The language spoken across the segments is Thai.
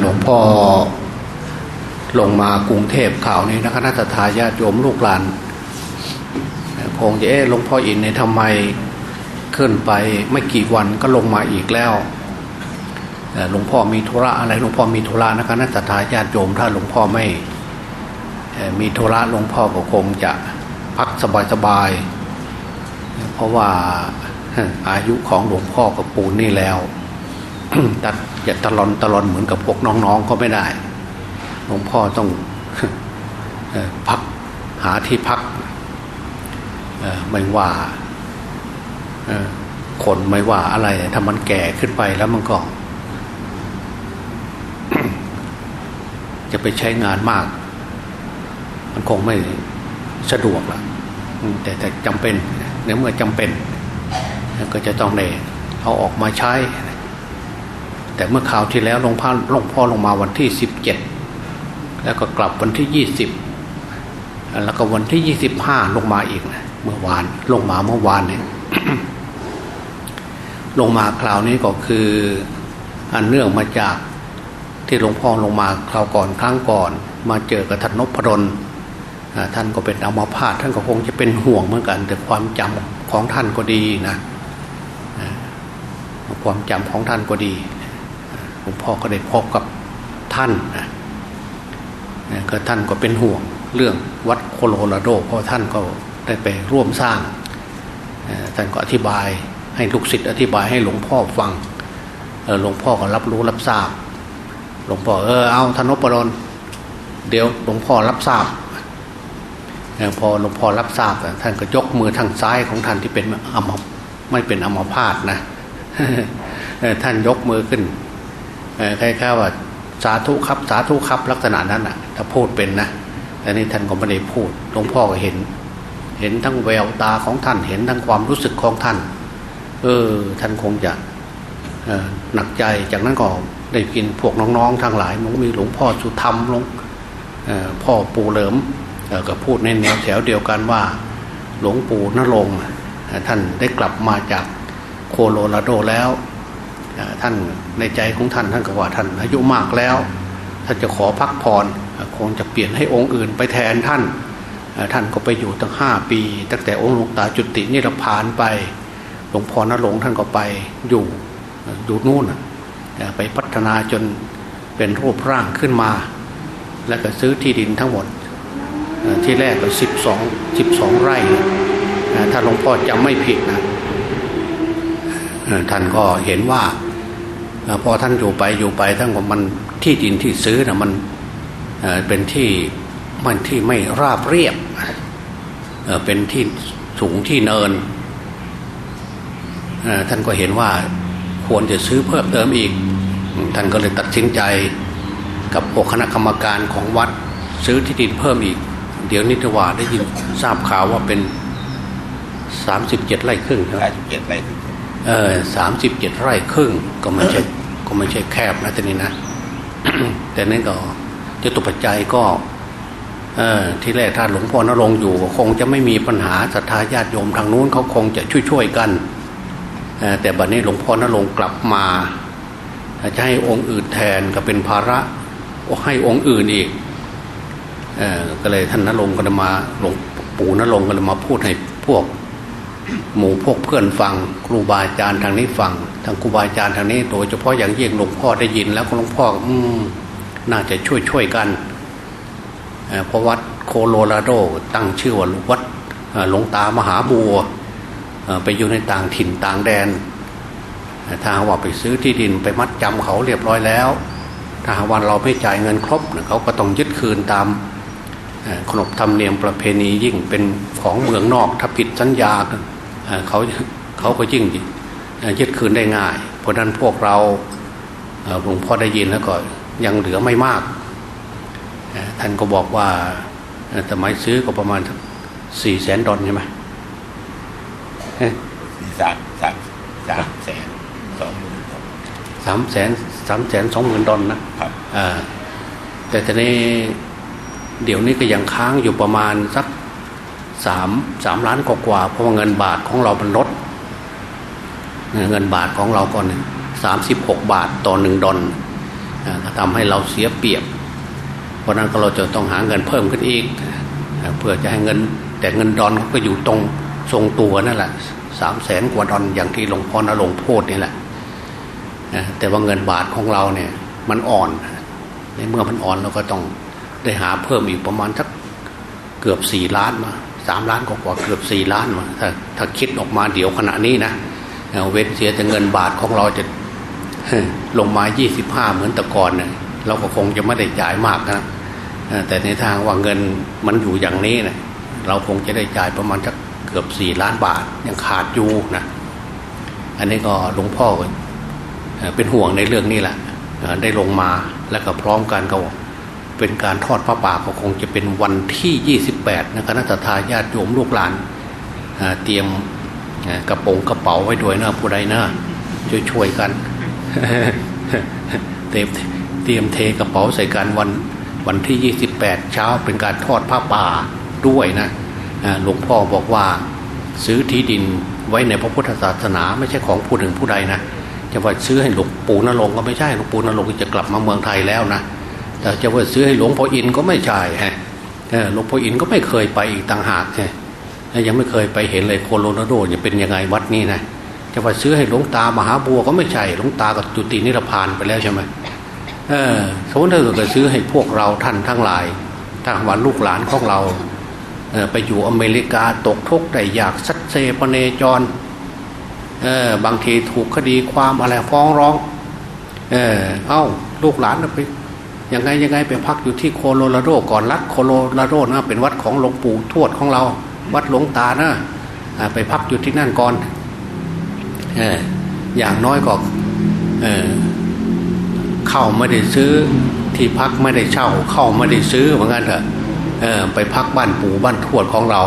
หลวงพ่อลงมากรุงเทพข่าวนี้นะคณะทาญาติโยมลูกหลานคงจะเอ๊ะหลวงพ่ออินเนี่ยทำไมขึ้นไปไม่กี่วันก็ลงมาอีกแล้วหลวงพ่อมีธุระอะไรหลวงพ่อมีธุระนะคณะทาญาติโยมถ้าหลวงพ่อไม่มีธุระหลวงพ่อก็คงจะพักสบายๆเพราะว่าอายุของหลวงพ่อกับปู่นี่แล้ว ตัดอย่าตะลอนตะลอนเหมือนกับพวกน้องๆก็ไม่ได้หลวงพ่อต้องออพักหาที่พักไม่ว่าคนไม่ว่าอะไร ถ้ามันแก่ขึ้นไปแล้วมันก็ จะไปใช้งานมาก มันคงไม่สะดวกละแต่แต่จำเป็นในเมื่อจำเป็น ก็จะต้องได้เอาออกมาใช้ แต่เมื่อคราวที่แล้วหลวงพ่อหลวงพ่อลงมาวันที่สิบเจ็ดแล้วก็กลับวันที่ยี่สิบแล้วก็วันที่ยี่สิบห้าลงมาอีกนะเมื่อวานลงมาเมื่อวานเนี่ยลงมาคราวนี้ก็คืออันเนื่องมาจากที่หลวงพ่อลงมาคราวก่อนครั้งก่อน มาเจอกับท่านนพดลท่านก็เป็นอัมาพาตท่านก็คงจะเป็นห่วงเหมือนกัน แต่ความจำของท่านก็ดีนะความจำของท่านก็ดี หลวงพ่อก็ได้พบกับท่านนะนะก็ท่านก็เป็นห่วงเรื่องวัดโคโลราโด เพราะท่านก็ได้ไปร่วมสร้างท่านก็อธิบายให้ลูกศิษย์อธิบายให้หลวงพ่อฟังเออหลวงพ่อก็รับรู้รับทราบ หลวงพ่อเออเอาธนพดลเดี๋ยวหลวงพ่อรับทราบเออพอหลวงพ่อรับทราบท่านก็ยกมือทางซ้ายของท่านที่เป็นอมไม่เป็นอมพาตนะท่านยกมือขึ้น เออคล้ายๆว่าสาธุครับสาธุครับลักษณะนั้นอะ ถ้าพูดเป็นนะแต่นี่ท่านก็ไม่ได้พูดหลวงพ่อก็เห็น เห็นทั้งแววตาของท่านเห็นทั้งความรู้สึกของท่าน เออ ท่านคงจะหนักใจจากนั้นก็ได้กินพวกน้องๆทั้งหลายมันก็มีหลวงพ่อสุธรรมหลวงพ่อปู่เหลิมก็พูดในแนวแถวเดียวกันว่า หลวงปู่นรงท่านได้กลับมาจากโคโลราโดแล้ว ท่านในใจของท่านท่านก็ว่าท่านอายุมากแล้วท่านจะขอพักผ่อนคงจะเปลี่ยนให้องค์อื่นไปแทนท่านท่านก็ไปอยู่ตั้งห้าปี ตั้งแต่องค์หลวงตาจุตินิรพานไปหลวงพ่อนรงค์ท่านก็ไปอยู่อยู่นู่นไปพัฒนาจนเป็นรูปร่างขึ้นมา แล้วก็ซื้อที่ดินทั้งหมดที่แรกก็สิบสองสิบสองไร่นะเอ่อถ้าหลวงพ่อจำไม่ผิดนะท่านก็เห็นว่า พอท่านอยู่ไปอยู่ไปท่านก็มันที่ดินที่ซื้อนะมันเอ่อเป็นที่มันที่ไม่ราบเรียบเอ่อเป็นที่สูงที่เนินเอ่อท่านก็เห็นว่าควรจะซื้อเพิ่มเติมอีก ท่านก็เลยตัดสินใจกับพวกคณะกรรมการของวัดซื้อที่ดินเพิ่มอีก เดี๋ยวนิตวาได้ยินทราบข่าวว่าเป็นสามสิบเจ็ดไร่ครึ่งใช่ไหมได้สิบเจ็ดไร่ถึงเออสามสิบเจ็ดไร่ครึ่งก็ไม่ใช่ ก็ไม่ใช่แคบนะทีนี้นะแต่นั่นก็จตุปัจจัยก็ เออที่แรกถ้าหลวงพ่อนรงค์อยู่คงจะไม่มีปัญหาศรัทธาญาติโยมทางนู้นเขาคงจะช่วยๆกันแต่บัดนี้หลวงพ่อนรงค์กลับมาจะให้องค์อื่นแทนก็เป็นภาระให้องค์อื่นอีกเออก็เลยท่านนรงค์ก็มาหลวงปู่นรงค์ก็มาพูดให้พวก หมู่พวกเพื่อนฟังครูบาอาจารย์ทางนี้ฟังทางครูบาอาจารย์ทางนี้โดยเฉพาะอย่างยิ่งหลวงพ่อได้ยินแล้วหลวงพ่ออืมน่าจะช่วยช่วยกันเพราะวัดโคโลราโดตั้งชื่อว่าวัดหลวงตามหาบัวไปอยู่ในต่างถิ่นต่างแดน ถ้าว่าไปซื้อที่ดินไปมัดจำเขาเรียบร้อยแล้ว ถ้าว่าเราไม่จ่ายเงินครบเขาก็ต้องยึดคืนตาม ขนบธรรมเนียมประเพณียิ่งเป็นของเมืองนอกถ้าผิดสัญญาเอ่อเขาเขาก็ยิ่งเอ่อยึดคืนได้ง่าย เพราะฉะนั้นพวกเราเอ่อหลวงพ่อได้ยินแล้วก็ยังเหลือไม่มากเอ่อท่านก็บอกว่าเอ่อสมัยซื้อก็ประมาณสี่แสนดอลลาร์ใช่ไหมมีสามสามสามแสนสองหมื่นครับสามแสนสามแสนสองหมื่นดอลลาร์นะครับอ่าแต่ทีนี้ เดี๋ยวนี้ก็ยังค้างอยู่ประมาณสักสามสามล้านกว่าเพราะว่าเงินบาทของเรามันลดเงินบาทของเราก่อนสามสิบหกบาทต่อหนึ่งดอลก็ทำให้เราเสียเปรียบ เพราะนั้นก็เราจะต้องหาเงินเพิ่มขึ้นอีกเพื่อจะให้เงินแต่เงินดอนก็อยู่ตรงทรงตัวนั่นแหละสามแสนกว่าดอนอย่างที่หลวงพ่อนรงพูดนี่แหละนะแต่ว่าเงินบาทของเราเนี่ยมันอ่อนในเมื่อมันอ่อนเราก็ต้อง ได้หาเพิ่มอีกประมาณสักเกือบสี่ล้านมาสามล้านกว่าเกือบสี่ล้านมาถ้าถ้าคิดออกมาเดี๋ยวขณะนี้นะเว้นเสียแต่เงินบาทของเราจะลงมา25เหมือนแต่ก่อนเนี่ยเราก็คงจะไม่ได้จ่ายมากนะแต่ในทางว่าเงินมันอยู่อย่างนี้เนะเราคงจะได้จ่ายประมาณสักเกือบ4ล้านบาทยังขาดอยู่นะอันนี้ก็หลวงพ่อเป็นห่วงในเรื่องนี้แหละได้ลงมาแล้วก็พร้อมกันก็ เป็นการทอดพระป่าก็คงจะเป็นวันที่ 28นะคณะทาญาติโยมลูกหลานเอ่อเตรียมกระโปรงกระเป๋าไว้ด้วยนะผู้ใดนะช่วยๆกันเตรียมเตรียมเทกระเป๋าใส่กันวันวันที่ 28 เช้าเป็นการทอดผ้าป่าด้วยนะหลวงพ่อบอกว่าซื้อที่ดินไว้ในพระพุทธศาสนาไม่ใช่ของผู้หนึ่งผู้ใดนะจะว่าซื้อให้หลวงปู่นรงก็ไม่ใช่หลวงปู่นรงจะกลับมาเมืองไทยแล้วนะ แต่จะว่าซื้อให้หลวงพ่ออินก็ไม่ใช่ฮะหลวงพ่ออินก็ไม่เคยไปอีกต่างหากใช่ยังไม่เคยไปเห็นเลยโคโลราโดเนี่ยเป็นยังไงวัดนี้นะจะว่าซื้อให้หลวงตามหาบัวก็ไม่ใช่หลวงตากับจุตินิรพานไปแล้วใช่ไหมเออสมมติถ้าเกิดซื้อให้พวกเราท่านทั้งหลายถ้าว่าลูกหลานของเราเออไปอยู่อเมริกาตกทุกข์ได้อยากสัดเซปเนจรเออบางทีถูกคดีความอะไรฟ้องร้อง เออเอ้าลูกหลานไป ยังไงยังไงไปพักอยู่ที่โคโลราโดก่อนรัฐโคโลราโดนะเป็นวัดของหลวงปู่ทวดของเรา วัดหลวงตานะไปพักอยู่ที่นั่นก่อนเอออย่างน้อยก็เออเข้าไม่ได้ซื้อที่พักไม่ได้เช่า เข้าไม่ได้ซื้อเหมือนกันเถอะเออไปพักบ้านปู่บ้านทวดของเรา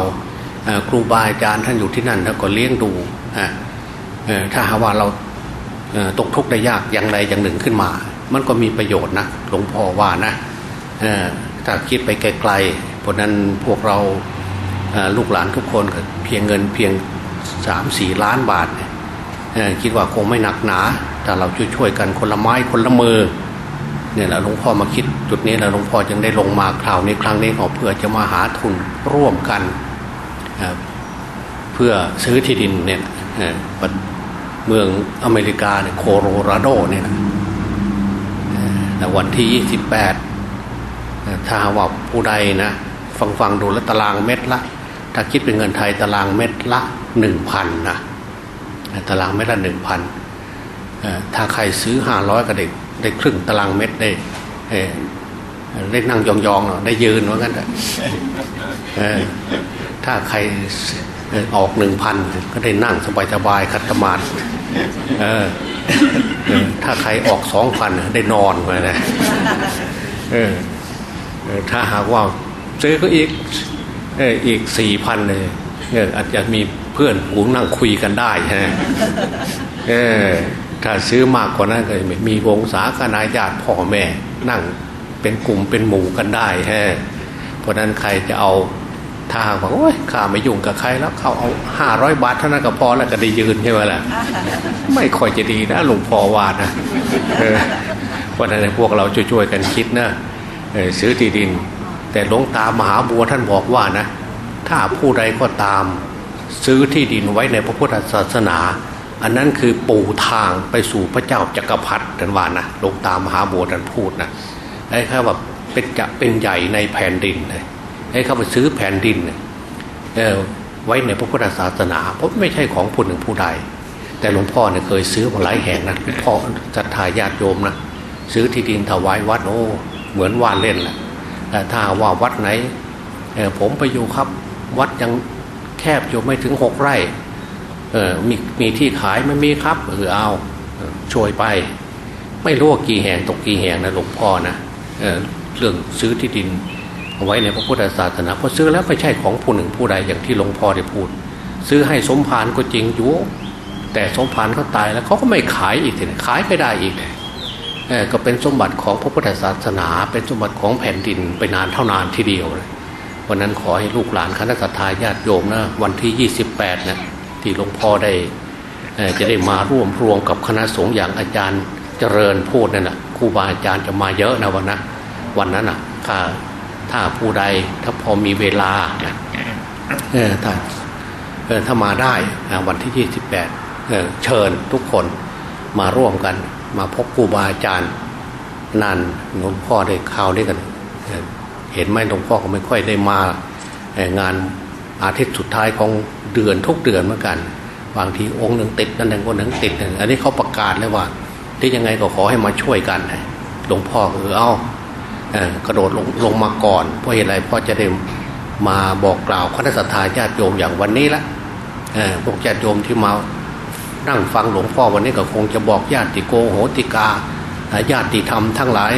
เครูบาอาจารย์ท่านอยู่ที่นั่นแล้วก็เลี้ยงดูอะเออถ้าหากว่าเราตกทุกข์ได้ยากอย่างใดอย่างหนึ่งขึ้นมา มันก็มีประโยชน์นะหลวงพ่อว่านะถ้าคิดไปไกลๆเพราะนั้นพวกเราลูกหลานทุกคนเพียงเงินเพียงสามสี่ล้านบาทคิดว่าคงไม่หนักหนาแต่เราช่วยๆกันคนละไม้คนละมือเนี่ยแหละหลวงพ่อมาคิดจุดนี้แล้วหลวงพ่อจึงได้ลงมาคราวนี้ครั้งนี้เพื่อจะมาหาทุนร่วมกันเพื่อซื้อที่ดินเนี่ยเมืองอเมริกาเนี่ยโคโลราโดเนี่ยนะ วันที่ 28 ถ้าว่าผู้ใดนะ ฟังฟังๆดูแลตารางเม็ดละ ถ้าคิดเป็นเงินไทยตารางเม็ดละหนึ่งพันนะตารางเมตรละหนึ่งพันถ้าใครซื้อห้าร้อยก็ได้ได้ครึ่งตารางเมตรได้เอ่อได้นั่งยองๆหน่อได้ยืนว่างั้นถ้าใครออกหนึ่งพันก็ได้นั่งสบายๆคัตมาดเออเออ ถ้าใครออกสองพันได้นอนมานะเออถ้าหากว่าซื้อก็อีกเอออีกสี่พันเลยเอออาจจะมีเพื่อนหูนั่งคุยกันได้ฮะเออถ้าซื้อมากกว่านั้นก็มีวงศาคณาญาติพ่อแม่ นั่งเป็นกลุ่มเป็นหมู่กันได้ฮะเพราะนั้นใครจะเอา ถ้าหากว่าโอ้ยข้าไม่ยุ่งกับใครแล้วเขาเอาห้าร้อยบาทเท่านั้นก็พอแล้วก็ได้ยืนใช่ไหมล่ะไม่ค่อยจะดีนะหลวงพ่อว่านะเออเพราะฉะนั้นพวกเราช่วยๆกันคิดนะเออซื้อที่ดิน แต่หลวงตามหาบัวท่านบอกว่านะ ถ้าผู้ใดก็ตามซื้อที่ดินไว้ในพระพุทธศาสนา อันนั้นคือปูทางไปสู่พระเจ้าจักรพรรดิท่านว่านะหลวงตามหาบัวท่านพูดนะไอ้ข้าแบบเป็นจะเป็นใหญ่ในแผ่นดินเลย ไอ้เข้าไปซื้อแผ่นดินเออไว้ในพระพุทธศาสนาเพราะไม่ใช่ของผู้หนึ่งผู้ใด แต่หลวงพ่อเนี่ยเคยซื้อมาหลายแห่งนะหลวงพ่อศรัทธาญาติโยมนะซื้อที่ดินถวายวัดโอ้เหมือนว่าเล่นแหละแต่ถ้าว่าวัดไหนเออผมไปอยู่ครับวัดยังแคบอยู่ไม่ถึงหกไร่เออมีมีที่ขายไม่มีครับเออเอาช่วยไป ไม่รู้กี่แห่งตกกี่แห่งนะหลวงพ่อนะเออเรื่องซื้อที่ดิน ไว้ในพระพุทธศาสนาเพอซื้อแล้วไม่ใช่ของผู้หนึ่งผู้ใดอย่างที่หลวงพ่อได้พูด ซื้อให้สมภารก็จริงอยู่แต่สมภารเขาตายแล้วเขาก็ไม่ขายอีกทีขายไม่ได้อีกเออก็เป็นสมบัติของพระพุทธศาสนา เป็นสมบัติของแผ่นดินไปนานเท่านานทีเดียวเลยวันนั้นขอให้ลูกหลานคณะสัตยาญาติโยมนะวันที่ 28นะที่หลวงพ่อได้จะได้มาร่วมรวมกับคณะสงฆ์อย่างอาจารย์เจริญพูดนั่นแหะครูบาอาจารย์จะมาเยอะนะวันนะวันนั้นอะ ถ้าผู้ใดถ้าพอมีเวลาเออถ้าเออถ้ามาได้วันที่ยี่สิบแปดเออเชิญทุกคนมาร่วมกัน มาพบครูบาอาจารย์นั่นหลวงพ่อได้ข่าวด้วยกันเเห็นไหมหลวงพ่อก็ไม่ค่อยได้มาเองานอาทิตย์สุดท้ายของเดือนทุกเดือนเหมือนกัน บางทีองค์หนึ่งติดนั่นหนึ่งองค์หนึ่งติดนั่นอันนี้เขาประกาศเลยว่าที่ยังไงก็ขอให้มาช่วยกันหลวงพ่อก็คือเอาเออ กระโดดลงลงมาก่อน เพราะเหตุไรพ่อจะได้มาบอกกล่าวคณะสัตยาญาติโยมอย่างวันนี้ละพวกญาติโยมที่มานั่งฟังหลวงพ่อวันนี้ก็คงจะบอกญาติโกโหติกาญาติธรรมทั้งหลาย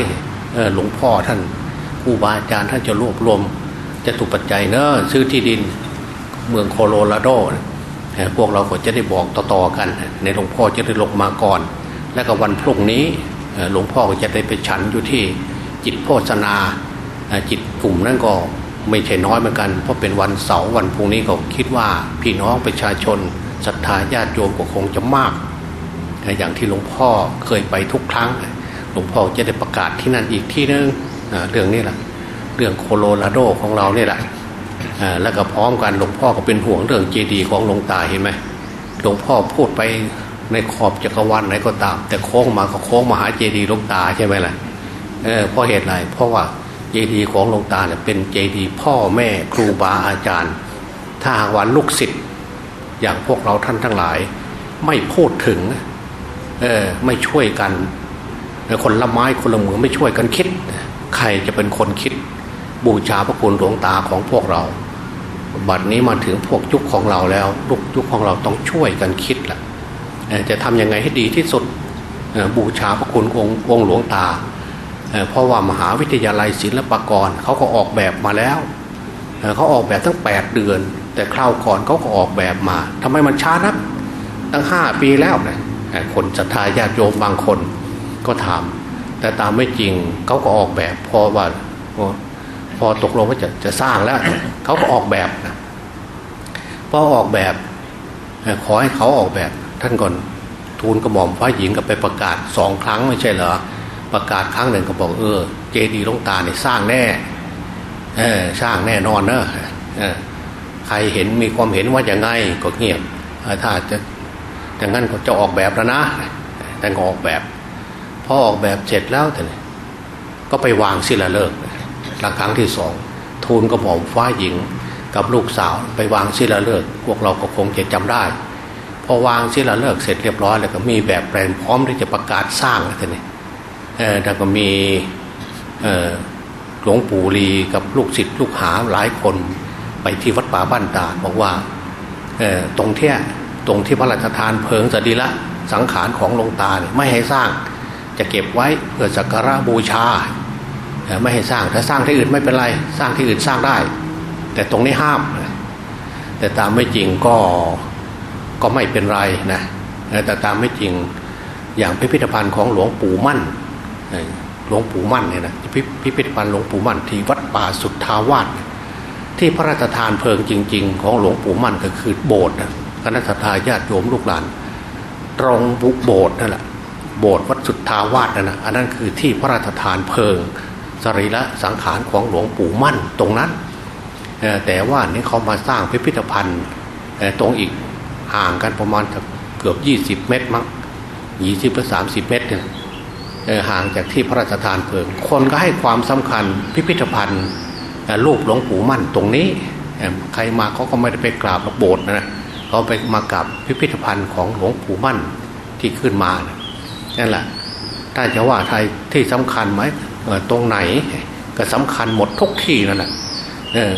หลวงพ่อท่านครูบาอาจารย์ท่านจะรวบรวมจะถูกปัจจัยเนอะซื้อที่ดินเมืองโคโลราโดพวกเราก็จะได้บอกต่อๆกัน ในหลวงพ่อจะได้ลงมาก่อน แล้วก็วันพรุ่งนี้หลวงพ่อก็จะได้ไปฉันอยู่ที่ จิตโภชนาจิตกลุ่มนั้นก็ไม่ใช่น้อยเหมือนกัน เพราะเป็นวันเสาร์วันพรุ่งนี้ก็คิดว่าพี่น้องประชาชนศรัทธาญาติโยมก็คงจะมาก อย่างที่หลวงพ่อเคยไปทุกครั้ง หลวงพ่อจะได้ประกาศที่นั่นอีกที่นึงเรื่องนี้แหละเรื่องโคโลราโดของเราเนี่ยแหละแล้วก็พร้อมกันหลวงพ่อก็เป็นห่วงเรื่องเจดีย์ของหลวงตาเห็นไหมหลวงพ่อพูดไปในขอบจักรวาลไหนก็ตาม แต่โค้งมาก็โค้งมาหาเจดีย์หลวงตาใช่ไหมล่ะ เออเพราะเหตุไรเพราะว่าเจดีย์ของหลวงตาเนี่ยเป็นเจดีย์พ่อแม่ครูบาอาจารย์ ถ้าหากว่าลูกศิษย์อย่างพวกเราท่านทั้งหลาย ไม่พูดถึงเออไม่ช่วยกันคนละไม้คนละมือไม่ช่วยกันคิด ใครจะเป็นคนคิดบูชาพระคุณหลวงตาของพวกเรา บัดนี้มาถึงพวกยุคของเราแล้วลูกยุคของเราต้องช่วยกันคิดแหละเอ่อจะทำยังไงให้ดีที่สุดบูชาพระคุณองค์องค์หลวงตา เอ่อเพราะว่ามหาวิทยาลัยศิลปากรเขาก็ออกแบบมาแล้วเขาออกแบบตั้ง 8 เดือน แต่คราวก่อนเขาก็ออกแบบมาทำไมมันช้านักตั้ง 5 ปีแล้วนะเอ่อคนศรัทธาญาติโยมบางคนก็ถาม แต่ตามไม่จริงเขาก็ออกแบบพราะว่าพอตกลงว่าจะจะสร้างแล้วเขาก็ออกแบบนะพอออกแบบขอให้เขาออกแบบท่านก่อนทูลกระหม่อมฟ้าหญิงก็ไปประกาศสองครั้งไม่ใช่เหรอ ประกาศครั้งหนึ่งก็บอกเออ เจดีย์ลงตาเนี่ยสร้างแน่เออสร้างแน่นอนเนอะใครเห็นมีความเห็นว่าอย่างไงก็เงียบถ้าจะอย่างนั้นก็จะออกแบบแล้วนะแต่ก็ออกแบบพอออกแบบเสร็จแล้วแต่ก็ไปวางศิลาฤกษ์หลังครั้งที่สองทูลกระหม่อมฟ้าหญิงกับลูกสาวไปวางศิลาฤกษ์พวกเราก็คงจะจำได้ พอวางศิลาฤกษ์เสร็จเรียบร้อยแล้วก็มีแบบแปลนพร้อมที่จะประกาศสร้างแล้วทีนี้เออ แล้วก็มีหลวงปู่ลีกับลูกศิษย์ลูกหาหลายคนไปที่วัดป่าบ้านตาบอกว่าตรงเที่ยตรงที่พระราชทานเพลิงสรีละสังขารของหลวงตาเนี่ยไม่ให้สร้าง จะเก็บไว้เพื่อสักการะบูชาเอ่ไม่ให้สร้างถ้าสร้างที่อื่นไม่เป็นไร สร้างที่อื่นสร้างได้ แต่ตรงนี้ห้าม แต่ตามไม่จริงก็ก็ไม่เป็นไรนะแต่ตามไม่จริงอย่างพิพิธภัณฑ์ของหลวงปู่มั่น หลวงปู่มั่นเนี่ยนะพิพิพิธภัณฑ์หลวงปู่มั่นที่วัดป่าสุทธาวาสที่พระราชทานเพลิงจริง ๆ ของหลวงปู่มั่นก็คือโบสถ์นะคณะทาญาติโยมลูกหลาน ตรงบุโบสถ์นั่นแหละโบสถ์วัดสุทธาวาสนั่นนะอันนั้นคือที่พระราชทานเพลิงสรีระสังขารของหลวงปู่มั่นตรงนั้น แต่ว่านี่เขามาสร้างพิพิธภัณฑ์ตรงอีกห่างกันประมาณเกือบ 20 เมตรมั้ง20หรือ30เมตรเนี่ย ห่างจากที่พระราชทานเพลิง คนก็ให้ความสำคัญพิพิธภัณฑ์รูปหลวงปู่มั่นตรงนี้ ใครมาเขาก็ไม่ได้ไปกราบโบสถ์นะเขาไปมากราบพิพิธภัณฑ์ของหลวงปู่มั่นที่ขึ้นมานะนั่นแหละถ้าจะว่าไทยที่สำคัญไหมตรงไหนก็สำคัญหมดทุกที่นั่นแหละ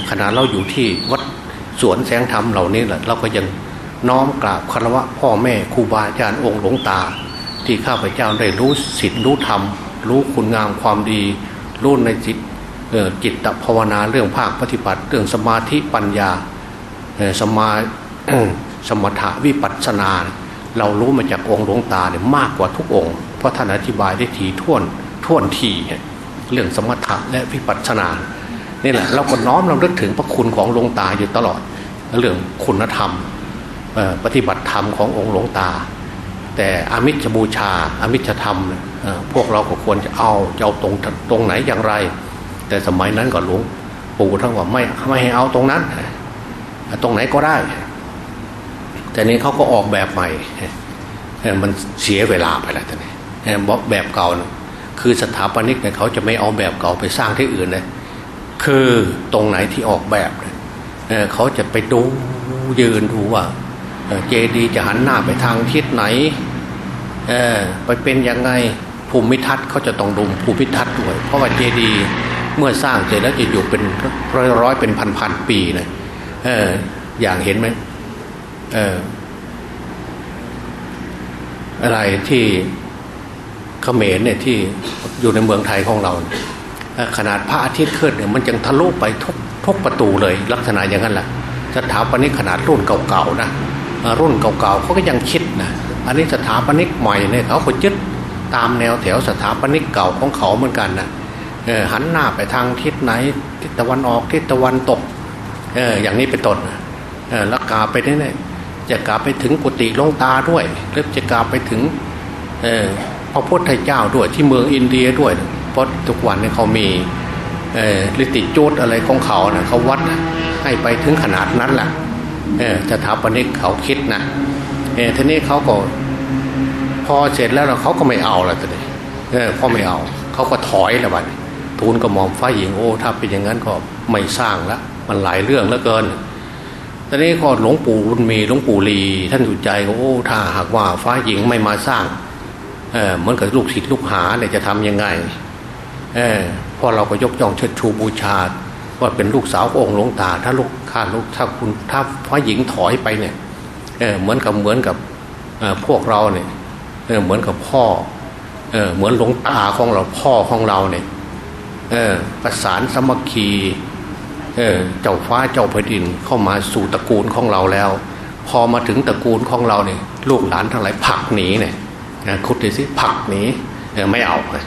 ขณะเราอยู่ที่วัดสวนแสงธรรมเหล่านี้แหละเราก็ยังน้อมกราบคารวะพ่อแม่ครูบาอาจารย์องค์หลวงตา ที่ข้าพเจ้าได้รู้ศีลรู้ธรรม รู้คุณงามความดี รู้ในจิตจิตภาวนาเรื่องภาคปฏิบัติเรื่องสมาธิปัญญาสมาสมถะวิปัสสนา เรารู้มาจากองค์หลวงตาเนี่ยมากกว่าทุกองค์ เพราะท่านอธิบายได้ทีท่วนท่วนทีเรื่องสมถะและวิปัสสนานี่แหละเราก็น้อมเราเลึกถึงพระคุณของหลวงตาอยู่ตลอดเรื่องคุณธรรมปฏิบัติธรรมขององค์หลวงตา แต่อามิชบูชาอามิชธรรมเนี่ยพวกเราก็ควรจะเอาจะเอาตรงตรงไหนอย่างไร แต่สมัยนั้นก็หลวงปู่ท่านว่าไม่ไม่ให้เอาตรงนั้น ตรงไหนก็ได้ แต่นี้เขาก็ออกแบบใหม่เอ่อมันเสียเวลาไปแล้วท่นนี้บอกแบบเก่านะคือสถาปนิกเนี่ยเขาจะไม่เอาแบบเก่าไปสร้างที่อื่นเลยคือตรงไหนที่ออกแบบเนี่ยเขาจะไปดูยืนดูว่าเจดีย์จะหันหน้าไปทางทิศไหน ไปเป็นยังไงภูมิทัศน์เขาจะต้องดูภูมิทัศน์ด้วย เพราะว่าเจดีย์เมื่อสร้างเสร็จแล้วจะอยู่เป็นร้อยร้อยเป็นพันพันปีนะเอออย่างเห็นไหมเอออะไรที่เขมรเนี่ยที่อยู่ในเมืองไทยของเรา ขนาดพระอาทิตย์ขึ้นเนี่ยมันยังทะลุไปทุกทุกประตูเลย ลักษณะอย่างนั้นแหละสถาปนิกขนาดรุ่นเก่าๆนะรุ่นเก่าๆเขาก็ยังคิดนะ อันนี้สถาปนิกใหม่เนี่ยเขาก็ยึดตามแนวแถวสถาปนิกเก่าของเขาเหมือนกันนะหันหน้าไปทางทิศไหนทิศตะวันออกทิศตะวันตกเอออย่างนี้เป็นต้นแล้วกาไปเนี่ยจะกาไปถึงกุฏิลงตาด้วยหรือจะกาไปถึงพระพุทธเจ้าด้วยที่เมืองอินเดียด้วย เพราะทุกวันเนี่ยเขามีลิติจูดอะไรของเขาเนะเขาวัดให้ไปถึงขนาดนั้นแหละสถาปนิกเขาคิดนะเออทีนี้เขาก็ พอเสร็จแล้วเขาก็ไม่เอาแล้วทีนี้เออเขาไม่เอาเขาก็ถอยแล้วบัดทูลกระหม่อมฟ้าหญิงโอ้ถ้าเป็นอย่างนั้นก็ไม่สร้างละมันหลายเรื่องเหลือเกินตอนนี้ก็หลวงปู่บุญมีหลวงปู่ลีท่านอยู่ใจก็โอ้ถ้าหากว่าฟ้าหญิงไม่มาสร้างเออเหมือนกับลูกศิษย์ลูกหาเนี่ยจะทำยังไงเออพอเราก็ยกย่องเชิดชูบูชาว่าเป็นลูกสาวองค์หลวงตา ถ้าลูกข้าลูกถ้าคุณถ้าฟ้าหญิงถอยไปเนี่ยเออเหมือนกับเหมือนกับพวกเราเนี่ย เออเหมือนกับพ่อ เออเหมือนหลวงตาของเราพ่อของเราเนี่ย เออ ประสานสมัคคีเออเจ้าฟ้าเจ้าแผ่นดินเข้ามาสู่ตระกูลของเราแล้ว พอมาถึงตระกูลของเราเนี่ยลูกหลานทั้งหลายผลักหนีเนี่ยคุดดูสิผลักหนีเออไม่เอาเลย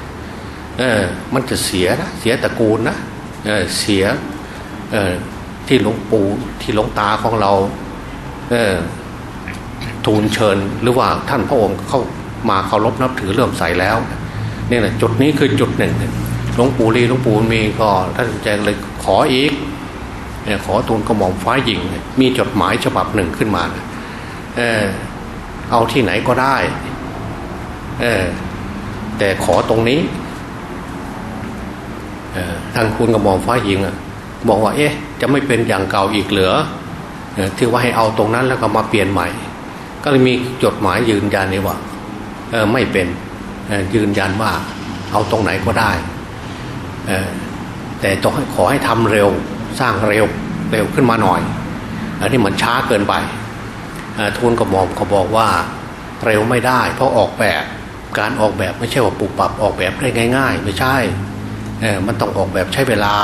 เออ มันจะเสียนะเสียตระกูลนะเออเสียเออที่หลวงปู่ที่หลวงตาของเรา เออทูลเชิญหรือว่าท่านพระองค์เข้า มาเคารพนับถือเลื่อมใสแล้วนี่แหละจุดนี้คือจุดหนึ่งหลวงปู่ลีหลวงปู่มีก็ท่านสนใจเลยขออีกเนี่ยขอทูลกระหม่อมฟ้าหญิง มีจดหมายฉบับหนึ่งขึ้นมาเออเอาที่ไหนก็ได้เออแต่ขอตรงนี้เออทางคุณกระหม่อมฟ้าหญิงอะบอกว่า เอ๊ะ จะไม่เป็นอย่างเก่าอีกเหลือเออที่ว่าให้เอาตรงนั้นแล้วก็มาเปลี่ยนใหม่ ก็เลยมีจดหมายยืนยันนี่ว่า ไม่เป็นยืนยันว่าเอาตรงไหนก็ได้แต่ต้องขอให้ทำเร็วสร้างเร็วเร็วขึ้นมาหน่อยอันนี้มันช้าเกินไปทูลกระหม่อมเขาบอกว่าเร็วไม่ได้ เพราะออกแบบการออกแบบไม่ใช่ว่าปุบปับออกแบบได้ง่าย ๆ ไม่ใช่มันต้องออกแบบใช้เวลา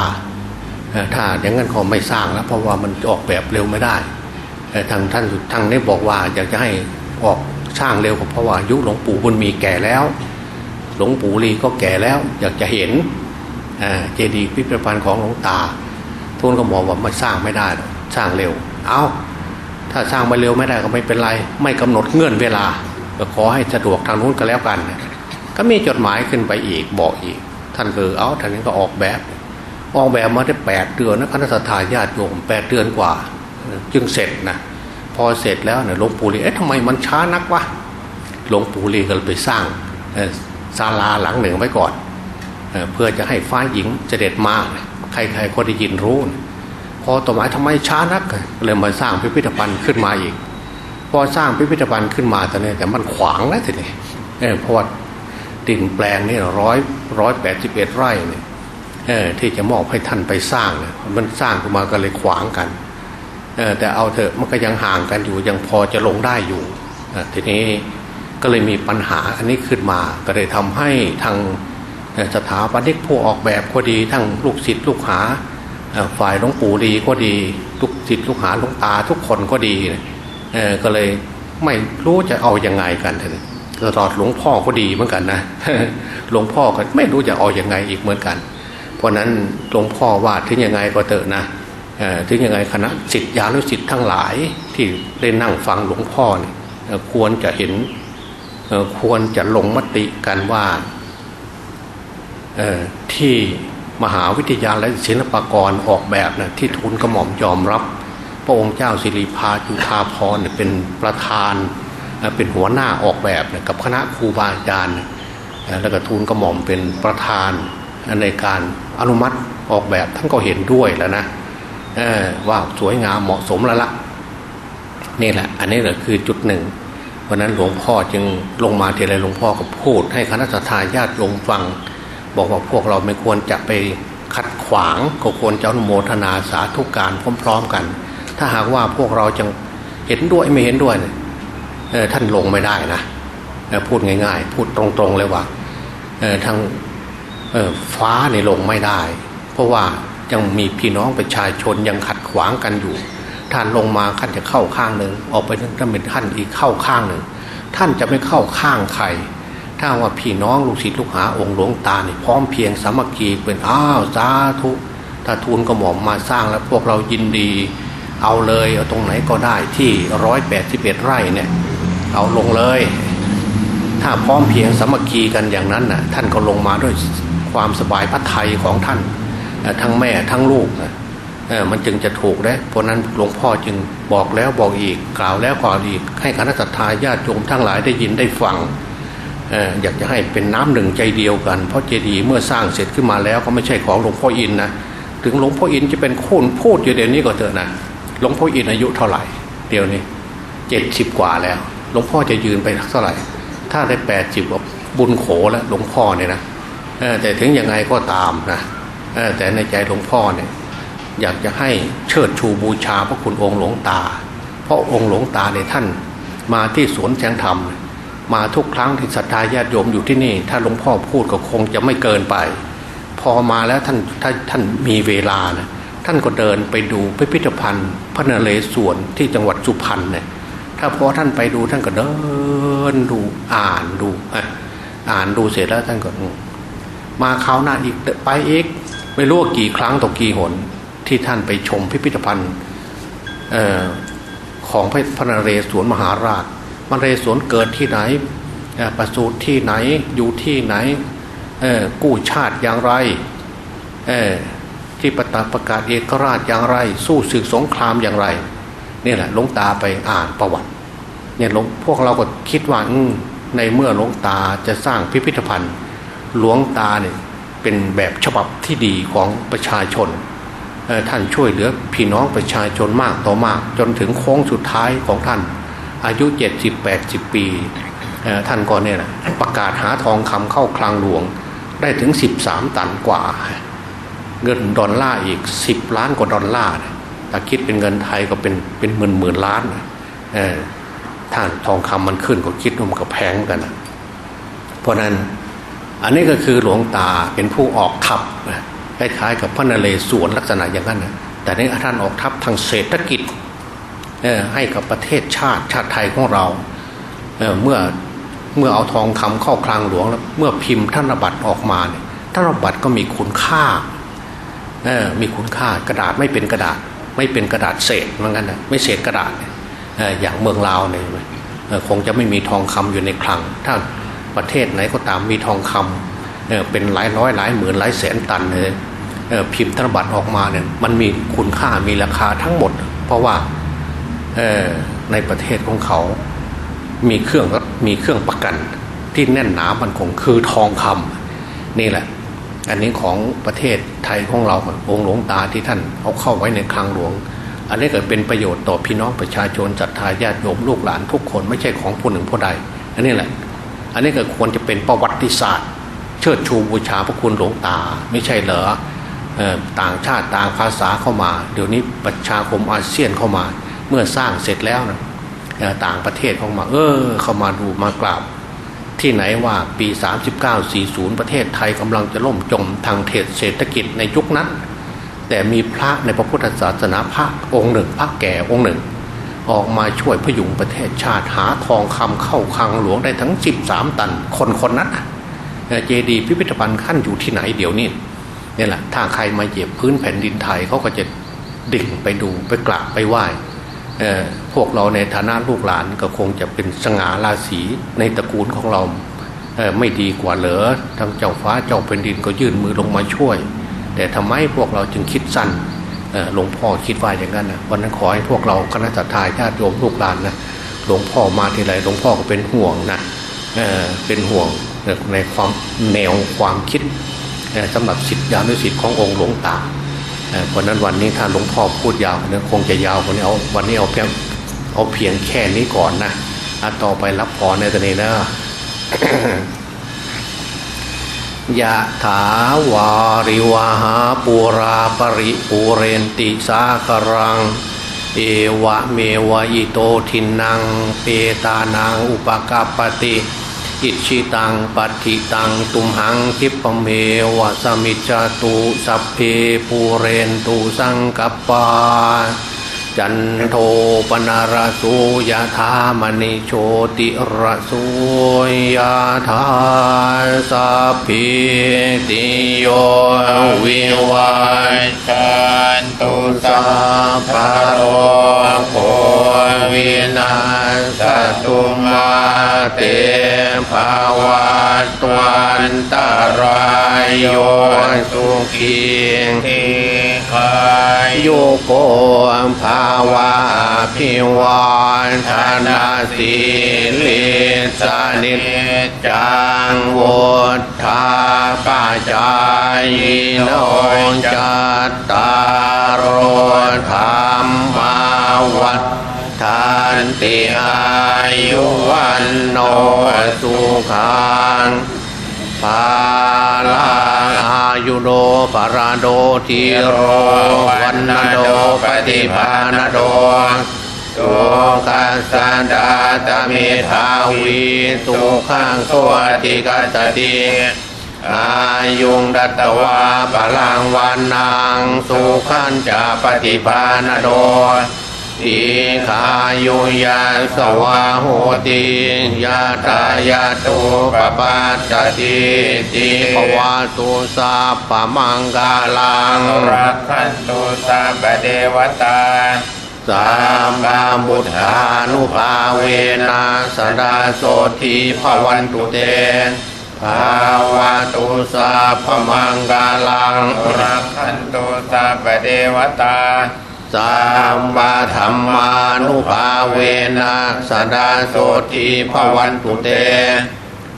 ถ้าอย่างนั้นเขาไม่สร้างแล้วเพราะว่ามันออกแบบเร็วไม่ได้ทางท่านทางนี้บอกว่าอยากจะให้ออก สร้างเร็วเพราะว่ายุคหลวงปู่บุญมีแก่แล้ว หลวงปู่ลีก็แก่แล้ว อยากจะเห็นเจดีย์พิพิธภัณฑ์ของหลวงตาทูลก็บอกว่ามันสร้างไม่ได้สร้างเร็ว เอาถ้าสร้างมาเร็วไม่ได้ก็ไม่เป็นไร ไม่กำหนดเงื่อนเวลา ก็ขอให้สะดวกทางนู้นก็แล้วกัน ก็มีจดหมายขึ้นไปอีกบอกอีก ท่านคือเอาท่านนี้ก็ออกแบบออกแบบมาได้แปดเดือนนะคณะสัตยาญาติโยมแปดเดือนกว่า จึงเสร็จนะ พอเสร็จแล้วเนี่ยหลวงปู่ลีเอ๊ะทำไมมันช้านักวะหลวงปู่ลีก็เลยไปสร้างศาลาหลังหนึ่งไว้ก่อนเอเพื่อจะให้ฟ้าหญิงเสด็จมาใครๆก็ได้ยินรู้พอต่อมาทำไมช้านักเลยมาสร้างพิพิธภัณฑ์ขึ้นมาอีก พอสร้างพิพิธภัณฑ์ขึ้นมาตอนนี้แต่มันขวางแล้วทีนี้เออเพราะว่าดินแปลงนี่ร้อยร้อยแปดสิบเอ็ดไร่เนี่ยที่จะมอบให้ท่านไปสร้างเนี่ยมันสร้างขึ้นมาก็เลยขวางกัน แต่เอาเถอะมันก็ยังห่างกันอยู่ยังพอจะลงได้อยู่ทีนี้ก็เลยมีปัญหาอันนี้ขึ้นมา ก็เลยทำให้ทางสถาปนิกผู้ออกแบบก็ดีทั้งลูกศิษย์ลูกหาฝ่ายหลวงปู่ดีก็ดีลูกศิษย์ลูกหาหลวงตาทุกคนก็ดีก็เลยไม่รู้จะเอายังไงกันเลยตลอดหลวงพ่อก็ดีเหมือนกันนะหลวงพ่อก็ไม่รู้จะเอาอยังไงอีกเหมือนกัน เพราะนั้นหลวงพ่อว่าถึงยังไงก็เตอะนะ ถึงยังไงคณะศิษยานุศิษย์ทั้งหลายที่ได้นั่งฟังหลวงพ่อเนี่ยควรจะเห็นควรจะลงมติกันว่าที่มหาวิทยาลัยศิลปากรออกแบบนะที่ทุนกระหม่อมยอมรับ พระองค์เจ้าสิริพาจุฑาภรเป็นประธานเป็นหัวหน้าออกแบบกับคณะครูบาอาจารย์แล้วก็ทูลกระหม่อมเป็นประธานในการอนุมัติออกแบบท่านก็เห็นด้วยแล้วนะ เออว่าสวยงามเหมาะสมแล้วละนี่แหละ อันนี้แหละคือจุดหนึ่งเพราะนั้นหลวงพ่อจึงลงมาทีไรหลวงพ่อก็พูด ให้คณะทาญาติลงฟัง บอกว่าพวกเราไม่ควรจะไปขัดขวางก็ควรจะอนุโมทนาสาธุการพร้อมๆกัน ถ้าหากว่าพวกเราจะเห็นด้วยไม่เห็นด้วยเออท่านลงไม่ได้นะพูดง่าย ๆ พูดตรงๆเลยว่าทางฟ้าเนี่ยลงไม่ได้ เพราะว่า ยังมีพี่น้องประชาชนยังขัดขวางกันอยู่ ท่านลงมาท่านจะเข้าข้างหนึ่งออกไปท่านเป็นท่านอีกเข้าข้างหนึ่งท่านจะไม่เข้าข้างใครถ้าว่าพี่น้องลูกศิษย์ลูกหาองค์หลวงตาเนี่ยพร้อมเพรียงสามัคคีเป็นอ้าวสาธุถ้าทูลกระหม่อมมาสร้างแล้วพวกเรายินดี เอาเลยเอาตรงไหนก็ได้ที่ร้อยแปดสิบเอ็ดไร่เนี่ยเอาลงเลย ถ้าพร้อมเพรียงสามัคคีกันอย่างนั้นน่ะท่านก็ลงมาด้วยความสบายพระทัยของท่าน ทั้งแม่ทั้งลูกนะมันจึงจะถูกได้เพราะนั้นหลวงพ่อจึงบอกแล้วบอกอีกกล่าวแล้วกล่าวอีก ให้คณะสัตยาญาติโยมทั้งหลายได้ยินได้ฟังอยากจะให้เป็นน้ำหนึ่งใจเดียวกัน เพราะเจดีย์เมื่อสร้างเสร็จขึ้นมาแล้วก็ไม่ใช่ของหลวงพ่ออินนะถึงหลวงพ่ออินจะเป็นคนพูดอยู่เดี๋ยวนี้ก็เถอะนะหลวงพ่ออินอายุเท่าไหร่ เดี๋ยวนี้เจ็ดสิบกว่าแล้ว หลวงพ่อจะยืนไปเท่าไหร่ ถ้าได้แปดสิบบุญโขแล้วหลวงพ่อเนี่ยนะแต่ถึงยังไงก็ตามนะ แต่ในใจหลวงพ่อเนี่ยอยากจะให้เชิดชูบูชาพระคุณองค์หลวงตา เพราะองค์หลวงตาเนี่ยท่าน มาที่สวนแสงธรรม มาทุกครั้งที่ศรัทธาญาติโยมอยู่ที่นี่ ถ้าหลวงพ่อพูดก็คงจะไม่เกินไป พอมาแล้วท่านถ้าท่านมีเวลานะท่านก็เดินไปดูพิพิธภัณฑ์พระนเรศวรที่จังหวัดสุพรรณเนี่ยถ้าพอท่านไปดูท่านก็เดินดูอ่านดูอะอ่านดูเสร็จแล้วท่านก็มาคราวหน้าอีกไปอีก ไม่รู้ว่ากี่ครั้งต่อกี่หนที่ท่านไปชมพิพิธภัณฑ์ของพระพระนเรศวรมหาราชมนเรศวรเกิดที่ไหนประสูติที่ไหนอยู่ที่ไหนกู้ชาติอย่างไรที่ประกาประกาศเอกราชอย่างไร สู้ศึกสงครามอย่างไรนี่แหละหลวงตาไปอ่านประวัติเนี่ยหลวงพวกเราก็คิดว่าในเมื่อหลวงตาจะสร้างพิพิธภัณฑ์ หลวงตาเนี่ย เป็นแบบฉบับที่ดีของประชาชน ท่านช่วยเหลือพี่น้องประชาชนมากต่อมาก จนถึงโค้งสุดท้ายของท่าน อายุ 70 80 ปี ท่านก็เนี่ยนะประกาศหาทองคำเข้าคลังหลวงได้ถึง 13 ตันกว่า เงินดอลลาร์อีก 10 ล้านกว่าดอลลาร์ถ้าคิดเป็นเงินไทยก็เป็นเป็นหมื่นหมื่นล้านนะเออถ้าทองคำมันขึ้นก็คิดว่ามันก็แพงกันนะเพราะนั้น อันนี้ก็คือหลวงตาเป็นผู้ออกทัพคล้ายๆกับพระนเรศวรลักษณะอย่างนั้นนะแต่นี้ท่านออกทัพทางเศรษฐกิจให้กับประเทศชาติชาติไทยของเราเเมื่อเมื่อเอาทองคำเข้าคลังหลวงแล้วเมื่อพิมพ์ธนบัตรออกมาเนี่ยธนบัตรก็มีคุณค่ามีคุณค่ากระดาษไม่เป็นกระดาษ ไม่เป็นกระดาษเศษเหมือนกันนะไม่เศษกระดาษอย่างเมืองลาวเนี่ยคงจะไม่มีทองคำอยู่ในคลัง ถ้า ประเทศไหนก็ตามมีทองคำเเป็นหลายร้อยหลายหมื่นหลายแสนตันเลยพิมพ์ธนบัตรออกมาเนี่ยมันมีคุณค่ามีราคาทั้งหมด เพราะว่าในประเทศของเขา มีเครื่องมีเครื่องประกันที่แน่นหนามันคงคือทองคำนี่แหละ อันนี้ของประเทศไทยของเราองค์หลวงตาที่ท่านเอาเข้าไว้ในคลังหลวง อันนี้เกิดเป็นประโยชน์ต่อพี่น้องประชาชนศรัทธาญาติโยมลูกหลานทุกคนไม่ใช่ของผู้หนึ่งผู้ใดอันนี้แหละ อันนี้ก็ควรจะเป็นประวัติศาสตร์ เชิดชูบูชาพระคุณหลวงตา ไม่ใช่เหรออต่างชาติต่างภาษาเข้ามา เดี๋ยวนี้ประชาคมอาเซียนเข้ามา เมื่อสร้างเสร็จแล้วนะต่างประเทศเข้ามา เออ เข้ามาดูมากราบที่ไหนว่าปี 3940 ประเทศไทยกำลังจะล่มจมทางเศรษฐกิจในยุคนั้น แต่มีพระในพระพุทธศาสนาพระองค์หนึ่ง พระแก่องค์หนึ่ง ออกมาช่วยพยุงประเทศชาติหาทองคำเข้าคลังหลวงได้ทั้ง 13 ตัน คนคนนั้นเจดีย์พิพิธภัณฑ์ขั้นอยู่ที่ไหนเดี๋ยวนี้เนี่ยแหละถ้าใครมาเหยียบพื้นแผ่นดินไทยเขาก็จะดิ่งไปดูไปกราบไปไหว้พวกเราในฐานะลูกหลานก็คงจะเป็นสง่าราศีในตระกูลของเราเไม่ดีกว่าเหรอทั้งเจ้าฟ้าเจ้าแผ่นดินก็ยื่นมือลงมาช่วย แต่ทำไมพวกเราจึงคิดสั้น หลวงพ่อคิดว่าอย่างนั้นนะวันนั้นขอให้พวกเราคณะสัตยาญาติโยมลูกหลานนะหลวงพ่อมาทีไรหลวงพ่อก็เป็นห่วงนะเเป็นห่วงในความแนวความคิดเอ่อสำหรับสิทธิานุสิทธิ์ขององค์หลวงตาเพราะนั้นวันนี้ถ้าหลวงพ่อพูดยาวนี่ยคงจะยาวกว่านี้เอาวันนี้เอาเพียงเอาเพียงแค่นี้ก่อนนะอะต่อไปรับพรในตอนนี้นะ ยะถาวาริวหาปูราปริปูเรนติสาครัง เอวะเมวะอิโตทินัง เปตานังอุปกาปติอิชิตังปัติตังตุมหังคิปเมวะสมิจจตุสัพเพปูเรนตุสังกปปา จันโทปนารสุยะธามณิโชติระสุยะธาสัพพิติโยวิวัชชันตุสัพพะโรโรโควินาสตุมาเตภวัตวันตารายโยสุขีงทิคาย โยโกภาวะพิวันธนาสีลิสานิจจังวุฒาปาจายโนจัตตารโอธรรมาวัฏทานติอายุวันโนสุขังภาลา ยุโนปราโดทีโรวันนาโดปฏิภาณโดสุขัสสะดาตเมธาวีสุขังสวัติกัสติอายุงดัตตวาปลังวันนางสุขันจะปฏิภาณโด ทีขายุยาสวาโหติยาตายาตุปปัสสติติปวาตุสาปะมังกาลังรักขันตุสัพพะเทวตาสามบาบุทธานุภาเวนะสดาโสทีภวันตุเตภาวะตุสาพมังกาลังรักขันตุสัพพะเทวตา สามวาธรรมานุภาเวนะสดาโสทีภวันตุเต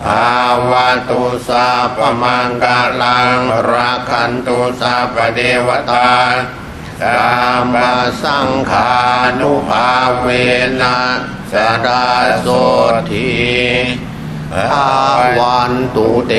ภาวะตุสาพมังกาลังรักขันตุสาปเดวตาสามาสังขานุภาเวนะสดาโสทีภาวันตุเต